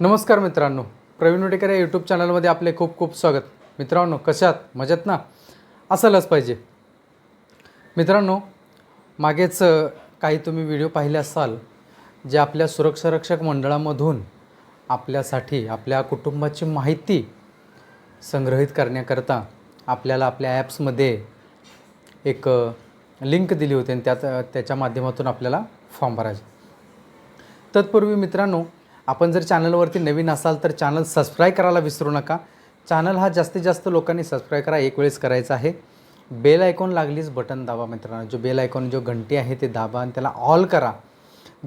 नमस्कार मित्रांनो. प्रवीण उडेकर या यूट्यूब चॅनलमध्ये आपले खूप खूप स्वागत. मित्रांनो कशात मजेत ना? असायलाच पाहिजे. मित्रांनो मागेच काही तुम्ही व्हिडिओ पाहिले असाल जे आपल्या सुरक्षारक्षक मंडळामधून आपल्यासाठी आपल्या कुटुंबाची माहिती संग्रहित करण्याकरता आपल्याला आपल्या ॲप्समध्ये एक लिंक दिली होती आणि त्यात त्याच्या माध्यमातून आपल्याला फॉर्म भरायचा. तत्पूर्वी मित्रांनो आपण जर चॅनलवरती नवीन असाल तर चॅनल सबस्क्राईब करायला विसरू नका. चॅनल हा जास्तीत जास्त लोकांनी सबस्क्राईब करा एक वेळेस करायचा आहे. बेल आयकॉन लागलीच बटन दाबा मित्रांनो. जो बेल आयकॉन जो घंटी आहे ते दाबा आणि त्याला ऑल करा.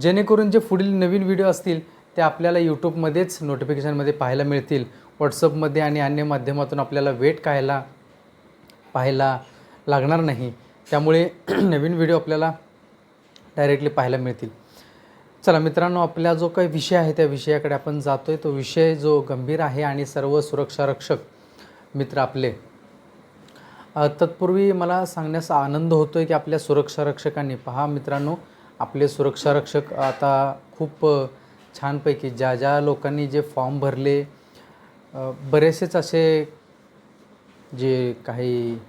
जेणेकरून जे पुढील नवीन व्हिडिओ असतील ते आपल्याला यूट्यूबमध्येच नोटिफिकेशनमध्ये पाहायला मिळतील. व्हॉट्सअपमध्ये आणि अन्य माध्यमातून आपल्याला वेट कायला पाहायला लागणार नाही. त्यामुळे नवीन व्हिडिओ आपल्याला डायरेक्टली पाहायला मिळतील. चला मित्रांनो आपला जो काही विषय आहे त्या विषयाकडे आपण जातो आहे तो विषय जो गंभीर आहे आणि सर्व सुरक्षारक्षक मित्र आपले तत्पूर्वी मला सांगण्यास आनंद होतो आहे की आपल्या सुरक्षारक्षकांनी पहा मित्रांनो आपले सुरक्षारक्षक आता खूप छानपैकी ज्या ज्या लोकांनी जे फॉर्म भरले बरेचसेच असे जे काही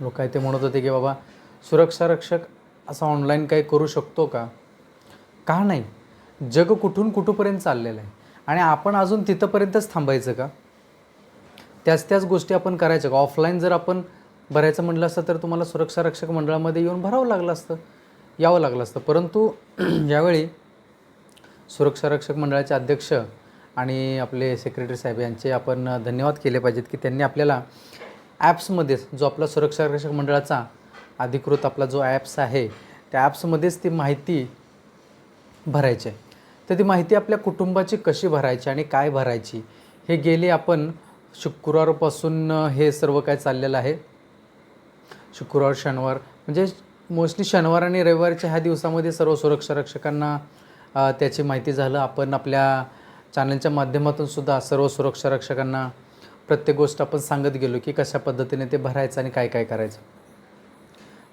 लोक आहे ते म्हणत होते की बाबा सुरक्षारक्षक असं ऑनलाईन काही करू शकतो का? का नाही? जग कुठून कुठंपर्यंत चाललेलं आहे? आणि आपण अजून तिथंपर्यंतच थांबायचं का? त्याच त्याच गोष्टी आपण करायच्या का? ऑफलाईन जर आपण भरायचं म्हटलं असतं तर तुम्हाला सुरक्षारक्षक मंडळामध्ये येऊन भरावं लागलं असतं यावं लागलं असतं. परंतु यावेळी सुरक्षारक्षक मंडळाचे अध्यक्ष आणि आपले सेक्रेटरी साहेब यांचे आपण धन्यवाद केले पाहिजेत की त्यांनी आपल्याला ॲप्समध्येच जो आपला सुरक्षारक्षक मंडळाचा अधिकृत आपला जो ॲप्स आहे त्या ॲप्समध्येच ती माहिती भरायचे. आहे तर ती माहिती आपल्या कुटुंबाची कशी भरायची आणि काय भरायची? हे गेले आपण शुक्रवारपासून हे सर्व काय चाललेलं आहे. शुक्रवार शनिवार. म्हणजे मोस्टली शनिवार आणि रविवारच्या ह्या दिवसामध्ये सर्व सुरक्षा रक्षकांना त्याची माहिती झालं. आपण आपल्या चॅनलच्या माध्यमातून सुद्धा सर्व सुरक्षारक्षकांना प्रत्येक गोष्ट आपण सांगत गेलो की कशा पद्धतीने ते भरायचं आणि काय काय करायचं.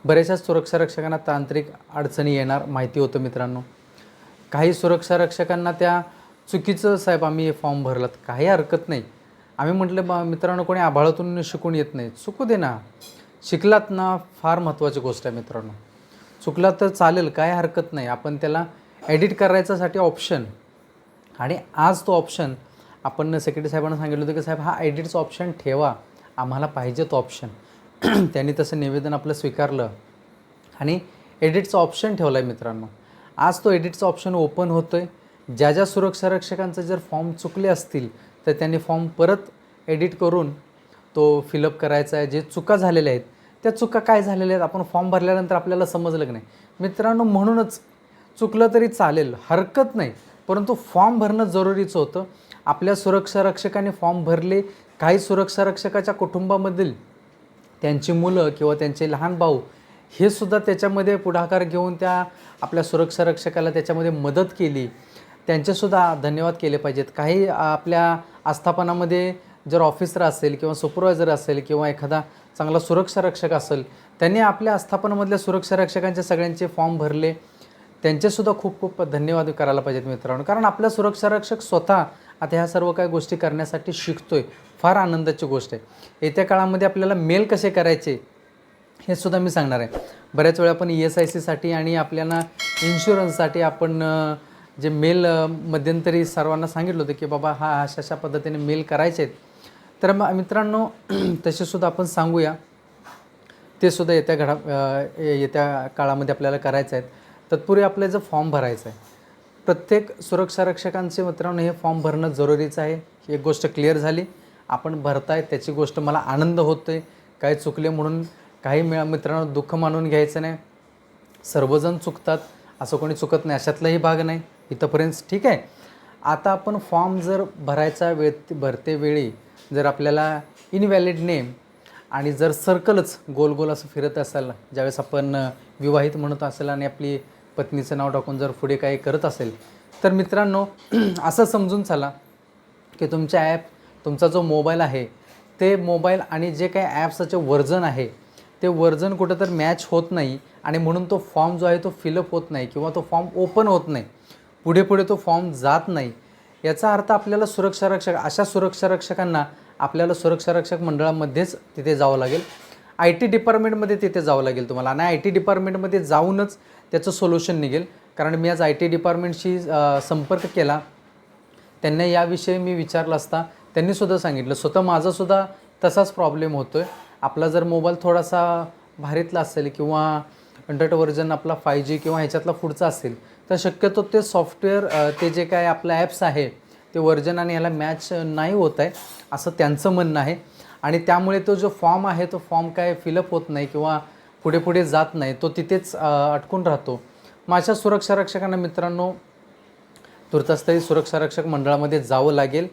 बऱ्याचशा सुरक्षारक्षकांना तांत्रिक अडचणी येणार माहिती होतं मित्रांनो. काही सुरक्षारक्षकांना त्या चुकीचं साहेब आम्ही हे फॉर्म भरलात. काही हरकत नाही. आम्ही म्हटलं बा मित्रांनो कोणी आभाळातून शिकून येत नाही. चुकू दे ना. शिकलात ना फार महत्त्वाची गोष्ट आहे मित्रांनो. चुकला तर चालेल काय हरकत नाही. आपण त्याला एडिट करायच्यासाठी ऑप्शन आणि आज तो ऑप्शन आपण सेक्रेटरी साहेबांना सांगितलं होतं की साहेब हा एडिटचा ऑप्शन ठेवा. आम्हाला पाहिजे तो ऑप्शन त्यांनी तसं निवेदन आपलं स्वीकारलं आणि एडिटचं ऑप्शन ठेवलं आहे मित्रांनो. आज तो एडिटचा ऑप्शन ओपन होतो आहे ज्या ज्या सुरक्षारक्षकांचे जर फॉर्म चुकले असतील तर त्यांनी फॉर्म परत एडिट करून तो फिलअप करायचा आहे. जे चुका झालेल्या आहेत त्या चुका काय झालेल्या आहेत आपण फॉर्म भरल्यानंतर आपल्याला समजलं की नाही. मित्रांनो म्हणूनच चुकलं तरी चालेल हरकत नाही. परंतु फॉर्म भरणं जरुरीचं होतं. आपल्या सुरक्षारक्षकांनी फॉर्म भरले. काही सुरक्षारक्षकाच्या कुटुंबामधील त्यांची मुलं किंवा त्यांचे लहान भाऊ हे सुद्धा त्याच्यामध्ये पुढाकार घेऊन त्या आपल्या सुरक्षारक्षकाला त्याच्यामध्ये मदत केली. त्यांचेसुद्धा धन्यवाद केले पाहिजेत. काही आपल्या आस्थापनामध्ये जर ऑफिसर असेल किंवा सुपरवायझर असेल किंवा एखादा चांगला सुरक्षारक्षक असेल त्यांनी आपल्या आस्थापनामधल्या सुरक्षारक्षकांचे सगळ्यांचे फॉर्म भरले. त्यांचेसुद्धा खूप खूप धन्यवाद करायला पाहिजेत मित्रांनो. कारण आपला सुरक्षारक्षक स्वतः आता ह्या सर्व काही गोष्टी करण्यासाठी शिकतोय. फार आनंदाची गोष्ट आहे. येत्या काळामध्ये आपल्याला मेल कसे करायचे हे सुद्धा मी सांगणार आहे. बऱ्याच वेळा आपण ई एस आय सीसाठी आणि आपल्याला इन्शुरन्ससाठी आपण जे मेल मध्यंतरी सर्वांना सांगितलं होतं की बाबा हा अशा अशा पद्धतीने मेल करायचे आहेत तर मग मित्रांनो तसेसुद्धा आपण सांगूया. ते सुद्धा येत्या घडा येत्या काळामध्ये आपल्याला करायचं आहे तत्पूर्वी आपल्याला जर फॉर्म भरायचा आहे. प्रत्येक सुरक्षारक्षकांचे मित्रांनो हे फॉर्म भरणं जरुरीचं आहे. ही एक गोष्ट क्लिअर झाली. आपण भरताय त्याची गोष्ट मला आनंद होतो आहे काही चुकले म्हणून काही मिळा मित्रांनो दुःख मानून घ्यायचं नाही. सर्वजण चुकतात. असं कोणी चुकत नाही. अशातलाही भाग नाही. इथंपर्यंत ठीक आहे. आता आपण फॉर्म जर भरायचा वेळ भरते वेळी जर आपल्याला इनव्हॅलिड नेम आणि जर सर्कलच गोल गोल असं फिरत असेल ज्यावेळेस आपण विवाहित म्हणत असेल आणि आपली पत्नीचं नाव टाकून जर पुढे काही करत असेल तर मित्रांनो असं समजून चला की तुमच्या ॲप तुमचा जो मोबाईल आहे ते मोबाईल आणि जे काही ॲप्सचं वर्जन आहे ते वर्जन कुठं तर मॅच होत नाही आणि म्हणून तो फॉर्म जो आहे तो फिलअप होत नाही किंवा तो फॉर्म ओपन होत नाही. पुढे पुढे तो फॉर्म जात नाही. याचा अर्थ आपल्याला सुरक्षा रक्षक अशा सुरक्षा रक्षकांना आपल्याला सुरक्षा रक्षक मंडळामध्येच तिथे जावं लागेल. आय टी डिपार्टमेंटमध्ये तिथे जावं लागेल तुम्हाला. आणि आय टी डिपार्टमेंटमध्ये जाऊनच त्याचं सोल्युशन निघेल. कारण मी आज आय टी डिपार्टमेंटशी संपर्क केला. त्यांना याविषयी मी विचारलं असता त्यांनीसुद्धा सांगितलं. स्वतः माझासुद्धा तसाच प्रॉब्लेम होतो आहे आपला जर मोबाईल थोडासा भारीतला असेल किंवा अँड्रॉइड व्हर्जन आपला फाय जी किंवा ह्याच्यातला पुढचा असेल तर शक्यतो ते सॉफ्टवेअर ते जे काय आपलं ॲप्स आहे ते वर्जन आणि ह्याला मॅच नाही होत आहे असं त्यांचं म्हणणं आहे. आणि त्यामुळे तो जो फॉर्म आहे तो फॉर्म काय फिलअप होत नाही किंवा पुढे पुढे जात नाही तो तिथेच अटकून राहतो. माझ्या सुरक्षा रक्षकांना मित्रांनो तुर्तास्थळी सुरक्षा रक्षक मंडळामध्ये जावं लागेल.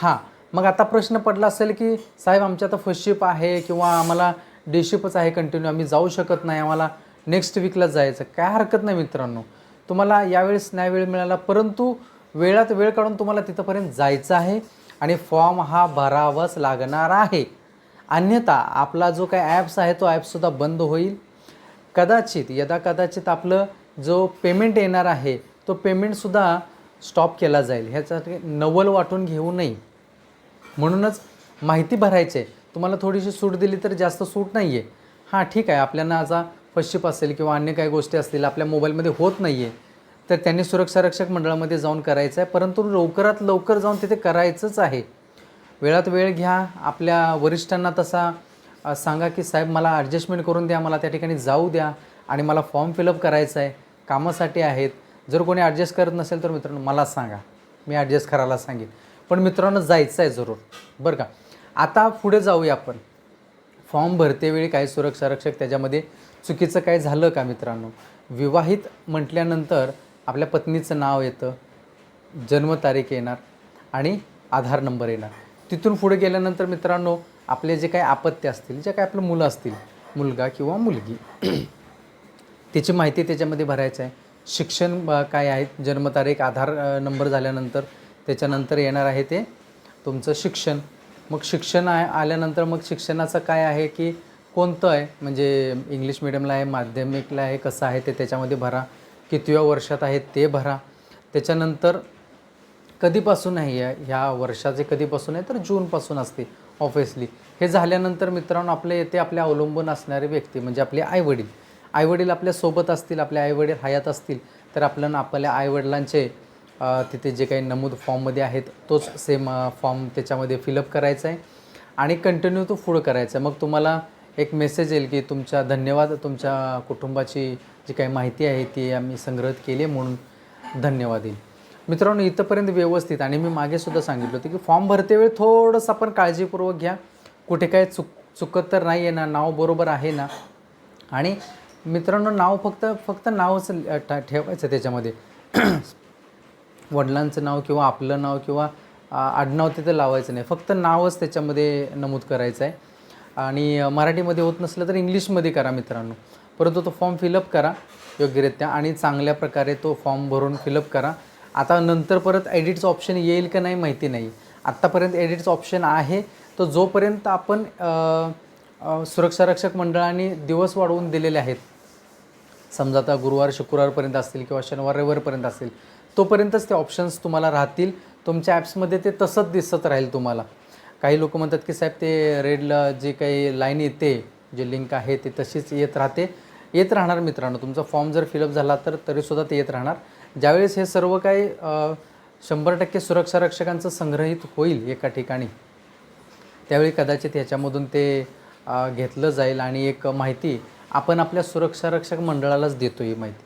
हां मग आता प्रश्न पडला असेल की साहेब आमच्या आता फर्स्ट शिप आहे किंवा आम्हाला डे शिपच आहे कंटिन्यू आम्ही जाऊ शकत नाही आम्हाला नेक्स्ट वीकला जायचं. काय हरकत नाही मित्रांनो. तुम्हाला यावेळेस नाही वेळ मिळाला परंतु वेळात वेळ काढून तुम्हाला तिथंपर्यंत जायचं आहे आणि फॉर्म हा भरावाच लागणार आहे. अन्यथा आपला जो काही ॲप्स आहे तो ॲपसुद्धा बंद होईल. कदाचित यदा कदाचित आपलं जो पेमेंट येणार आहे तो पेमेंटसुद्धा स्टॉप केला जाईल. ह्याच्यासाठी नवल वाटून घेऊ नये. म्हणूनच माहिती भरायचे आहे. तुम्हाला थोडीशी सूट दिली तर जास्त सूट नाही आहे हां ठीक आहे. आपल्याला आता फर्स्टशिप असेल किंवा अन्य काही गोष्टी असतील आपल्या मोबाईलमध्ये होत नाही आहे तर त्यांनी सुरक्षा रक्षक मंडळामध्ये जाऊन करायचं आहे. परंतु लवकरात लवकर जाऊन तिथे करायचंच आहे. वेळात वेळ घ्या. आपल्या वरिष्ठांना तसा सांगा की साहेब मला ॲडजस्टमेंट करून द्या मला त्या ठिकाणी जाऊ द्या आणि मला फॉर्म फिलअप करायचा आहे. कामासाठी आहेत. जर कोणी ॲडजस्ट करत नसेल तर मित्रांनो मला सांगा. मी ॲडजस्ट करायला सांगेन. पण मित्रांनो जायचं आहे जरूर. बरं का? आता पुढे जाऊया आपण. फॉर्म भरतेवेळी काही सुरक्षा रक्षक त्याच्यामध्ये चुकीचं काय झालं का मित्रांनो? विवाहित म्हटल्यानंतर आपल्या पत्नीचं नाव येतं जन्मतारीख येणार आणि आधार नंबर येणार. तिथून पुढे गेल्यानंतर मित्रांनो आपले जे काही आपत्ती असतील जे काही आपलं मुलं असतील मुलगा किंवा मुलगी त्याची माहिती त्याच्यामध्ये भरायचं आहे शिक्षण काय आहे? जन्मतारीख आधार नंबर झाल्यानंतर त्याच्यानंतर येणार आहे ते तुमचं शिक्षण. मग शिक्षण आहे आल्यानंतर मग शिक्षणाचं काय आहे की कोणतं आहे? म्हणजे इंग्लिश मिडियमला आहे माध्यमिकला आहे कसं आहे ते त्याच्यामध्ये भरा. कितव्या वर्षात आहे ते भरा. त्याच्यानंतर कधीपासून आहे या ह्या वर्षाचे कधीपासून आहे तर जूनपासून असते ऑफिसली हे झाल्यानंतर मित्रांनो आपले येथे आपल्या अवलंबून असणारे व्यक्ती म्हणजे आपले आईवडील. आईवडील आपल्यासोबत असतील आपले आईवडील हयात असतील तर आपल्याला आपल्या आईवडिलांचे तिथे जे काही नमूद फॉर्ममध्ये आहेत तोच सेम फॉर्म त्याच्यामध्ये फिलअप करायचा आहे. आणि कंटिन्यू तो पुढं करायचा आहे. मग तुम्हाला एक मेसेज येईल की तुमच्या धन्यवाद तुमच्या कुटुंबाची जी काही माहिती आहे ती आम्ही संग्रहित केली आहे म्हणून धन्यवाद येईल. मित्रांनो इथंपर्यंत व्यवस्थित आणि मी मागेसुद्धा सांगितलं होतं की फॉर्म भरते वेळ थोडंसं आपण काळजीपूर्वक घ्या. कुठे काय चुक चुकत तर नाही आहे ना नाव बरोबर आहे ना. आणि मित्रांनो नाव फक्त फक्त नावच ठेवायचं त्याच्यामध्ये. वडिलांचं नाव किंवा आपलं नाव किंवा आडनाव तिथं लावायचं नाही. फक्त नावच त्याच्यामध्ये नमूद करायचं आहे. आणि मराठीमध्ये होत नसलं तर इंग्लिशमध्ये करा मित्रांनो. परंतु तो फॉर्म फिलअप करा योग्यरित्या आणि चांगल्या प्रकारे तो फॉर्म भरून फिलअप करा. आता नंतर परत एडिटचं ऑप्शन येईल का नाही माहिती नाही. आत्तापर्यंत एडिटचं ऑप्शन आहे. तो जोपर्यंत आपण सुरक्षा रक्षक मंडळाने दिवस वाढवून दिलेले आहेत समजा आता गुरुवार शुक्रवारपर्यंत असतील किंवा शनिवार रविवारपर्यंत असतील तोपर्यंतच ते ऑप्शन्स तुम्हाला राहतील. तुमच्या ॲप्समध्ये ते तसंच दिसत राहील तुम्हाला. काही लोक म्हणतात की साहेब ते रेडला जे काही लाईन येते जे लिंक आहे ते तशीच येत राहते. येत राहणार मित्रांनो. तुमचा फॉर्म जर फिलअप झाला तर तरीसुद्धा ते येत राहणार. ज्यावेळेस हे सर्व काही शंभर टक्के सुरक्षा रक्षकांचं संग्रहित होईल एका ठिकाणी त्यावेळी कदाचित ह्याच्यामधून ते घेतलं जाईल. आणि एक माहिती आपण आपल्या सुरक्षा रक्षक मंडळालाच देतो ही माहिती.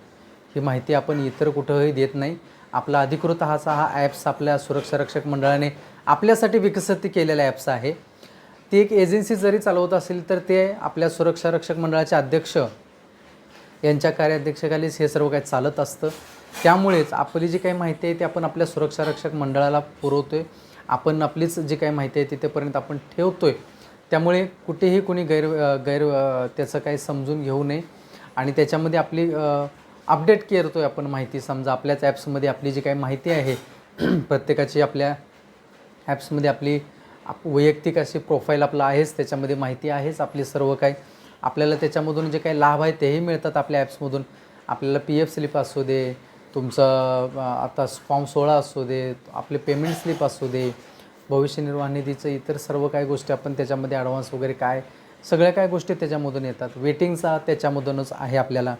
ही माहिती आपण इतर कुठंही देत नाही. आपला अधिकृत असा हा ॲप्स आपल्या सुरक्षा रक्षक मंडळाने आपल्यासाठी विकसित केलेला ॲप्स आहे. ती एक एजन्सी जरी चालवत असेल तर ते आपल्या सुरक्षा रक्षक मंडळाचे अध्यक्ष यांच्या कार्याध्यक्षाखालीच हे सर्व काही चालत असतं. त्यामुळेच आपली जी काही माहिती आहे ती आपण आपल्या सुरक्षा रक्षक मंडळाला पुरवतो आहे आपण आपलीच जी काही माहिती आहे तिथेपर्यंत आपण ठेवतो आहे त्यामुळे कुठेही कोणी गैर गैर त्याचं काही समजून घेऊ नये. आणि त्याच्यामध्ये आपली अपडेट करतो आहे आपण माहिती. समजा आपल्याच ॲप्समध्ये आपली जी काही माहिती आहे प्रत्येकाची आपल्या ॲप्समध्ये आपली आप वैयक्तिक अशी प्रोफाईल आपलं आहेच त्याच्यामध्ये माहिती आहेच आपली सर्व काही. आपल्याला त्याच्यामधून जे काही लाभ आहे तेही मिळतात आपल्या ॲप्समधून आपल्याला पी एफ स्लिप असू दे तुमचं आता फॉर्म सोळा असू दे आपले पेमेंट स्लिप असू दे भविष्य निर्वाह निधीचं इतर सर्व काही गोष्टी आपण त्याच्यामध्ये ॲडव्हान्स वगैरे काय सगळ्या काय गोष्टी त्याच्यामधून येतात. वेटिंगचा त्याच्यामधूनच आहे आपल्याला.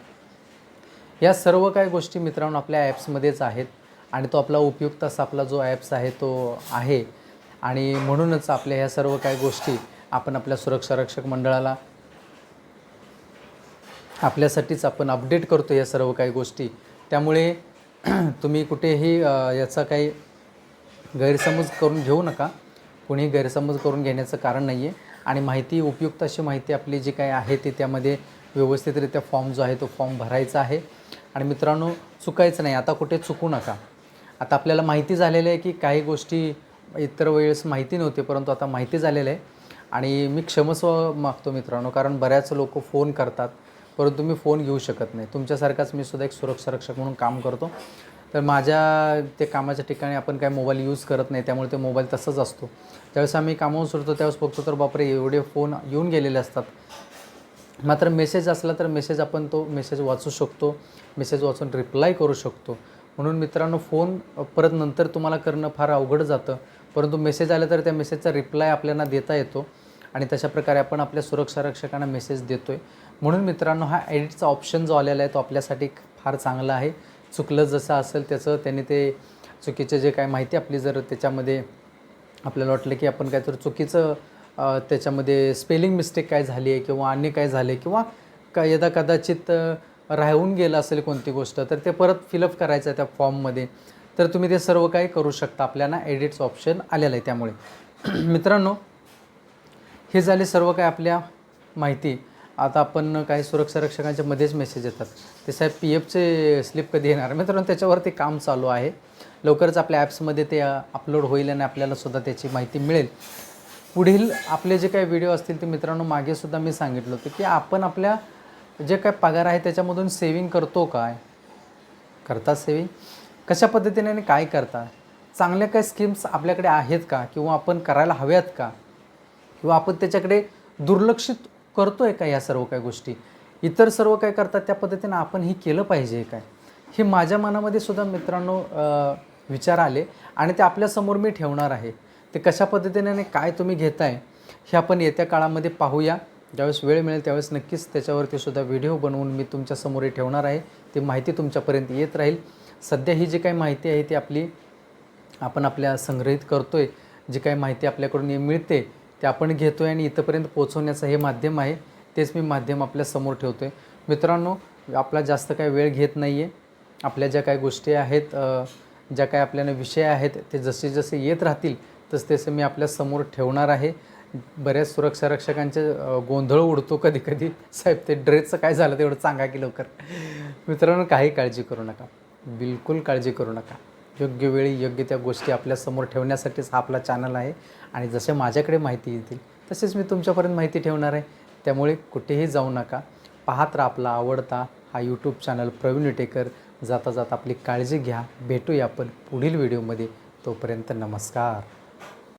या सर्व काही गोष्टी मित्रांनो आपल्या ॲप्समध्येच आहेत आणि तो आपला उपयुक्त असा आपला जो ॲप्स आहे तो आहे. आणि म्हणूनच आपल्या ह्या सर्व काही गोष्टी आपण आपल्या सुरक्षा रक्षक मंडळाला आपल्यासाठीच आपण अपडेट करतो या सर्व काही गोष्टी. त्यामुळे तुम्ही कुठेही याचा काही गैरसमज करून घेऊ नका. कोणी गैरसमज करून घेण्याचं कारण नाही आहे आणि माहिती उपयुक्त अशी माहिती आपली जी काही आहे ती त्यामध्ये व्यवस्थितरित्या फॉर्म जो आहे तो फॉर्म भरायचा आहे. आणि मित्रांनो चुकायचं नाही. आता कुठे चुकू नका. आता आपल्याला माहिती झालेलं आहे की काही गोष्टी इतर वेळेस माहिती नव्हती परंतु आता माहिती झालेलं आहे. आणि मी क्षमस्व मागतो मित्रांनो कारण बऱ्याच लोक फोन करतात परंतु मी फोन घेऊ शकत नाही. तुमच्यासारखाच मी सुद्धा एक सुरक्षा रक्षक म्हणून काम करतो. तर माझ्या ते कामाच्या ठिकाणी आपण काय मोबाईल यूज करत नाही त्यामुळे ते मोबाईल तसंच असतो. ज्यावेळेस आम्ही कामावून सुटतो त्यावेळेस बघतो तर बापरे एवढे फोन येऊन गेलेले असतात. मात्र मेसेज असला तर मेसेज आपण तो मेसेज वाचू शकतो. मेसेज वाचून रिप्लाय करू शकतो. म्हणून मित्रांनो फोन परत नंतर तुम्हाला करणं फार अवघड जातं. परंतु मेसेज आला तर त्या मेसेजचा रिप्लाय आपल्याला देता येतो. आणि तशा प्रकारे आपण आपल्या सुरक्षा रक्षकांना मेसेज देतो आहे म्हणून मित्रांनो हा एडिटचा ऑप्शन जो आलेला आहे तो आपल्यासाठी फार चांगला आहे. चुकलं जसं असेल त्याचं त्यांनी ते चुकीचे जे काय माहिती आपली जर त्याच्यामध्ये आपल्याला वाटलं की आपण काहीतरी चुकीचं त्याच्यामध्ये स्पेलिंग मिस्टेक काय झाली आहे किंवा अन्य काय झाले किंवा का यदा कदाचित राहून गेलं असेल कोणती गोष्ट तर ते परत फिलअप करायचं आहे त्या फॉर्ममध्ये तर तुम्ही ते सर्व काही करू शकता. आपल्याला एडिट्स ऑप्शन आलेलं आहे त्यामुळे. मित्रांनो हे झाले सर्व काय आपल्या माहिती. आता आपण काही सुरक्षा रक्षकांच्या मध्येच मेसेज येतात. ते साहेब पी एफचे स्लिप कधी येणार? मित्रांनो त्याच्यावरती काम चालू आहे. लवकरच आपल्या ॲप्समध्ये ते अपलोड होईल आणि आपल्याला सुद्धा त्याची माहिती मिळेल. पुढील आपले जे काही व्हिडिओ असतील ते मित्रांनो मागे सुद्धा मी सांगितलं होतं की आपण आपल्या जे काय पगार आहे त्याच्यामधून सेविंग करतो काय? करता सेविंग कशा पद्धतीने आणि काय करता चांगल्या काय स्कीम्स आपल्याकडे आहेत का? किंवा आपण करायला हव्यात का? किंवा आपण त्याच्याकडे दुर्लक्षित करतो आहे का या सर्व काही गोष्टी? इतर सर्व काय करतात त्या पद्धतीनं आपण ही केलं पाहिजे काय? हे माझ्या मनामध्ये सुद्धा मित्रांनो विचार आले आणि ते आपल्यासमोर मी ठेवणार आहे. ते कशा पद्धतीने आणि काय तुम्ही घेताय हे आपण येत्या काळामध्ये पाहूया. ज्यावेळेस वेळ मिळेल त्यावेळेस नक्कीच त्याच्यावरती सुद्धा व्हिडिओ बनवून मी तुमच्यासमोरही ठेवणार आहे. ती माहिती तुमच्यापर्यंत येत राहील. सध्या ही जी काही माहिती आहे ती आपली आपण आपल्या संग्रहित करतो आहे जी काही माहिती आपल्याकडून मिळते ते आपण घेतो आहे आणि इथंपर्यंत पोचवण्याचं हे माध्यम आहे तेच मी माध्यम आपल्यासमोर ठेवतो आहे मित्रांनो आपला जास्त काही वेळ घेत नाही आहे आपल्या ज्या काही गोष्टी आहेत ज्या काही आपल्याला विषय आहेत ते जसे जसे येत राहतील तसं तसं मी आपल्यासमोर ठेवणार आहे. बऱ्याच सुरक्षा रक्षकांचे गोंधळ उडतो कधी कधी. साहेब ते ड्रेसचं काय झालं तेवढं सांगा की लवकर. मित्रांनो काही काळजी करू नका. बिलकुल काळजी करू नका. योग्य वेळी योग्य त्या गोष्टी आपल्यासमोर ठेवण्यासाठीच हा आपला चॅनल आहे. आणि जसे माझ्याकडे माहिती येतील तसेच मी तुमच्यापर्यंत माहिती ठेवणार आहे. त्यामुळे कुठेही जाऊ नका. पाहत राहा आपला आवडता हा यूट्यूब चॅनल प्रवीण विटेकर. जाता जाता आपली काळजी घ्या. भेटूया आपण पुढील व्हिडिओमध्ये तोपर्यंत नमस्कार.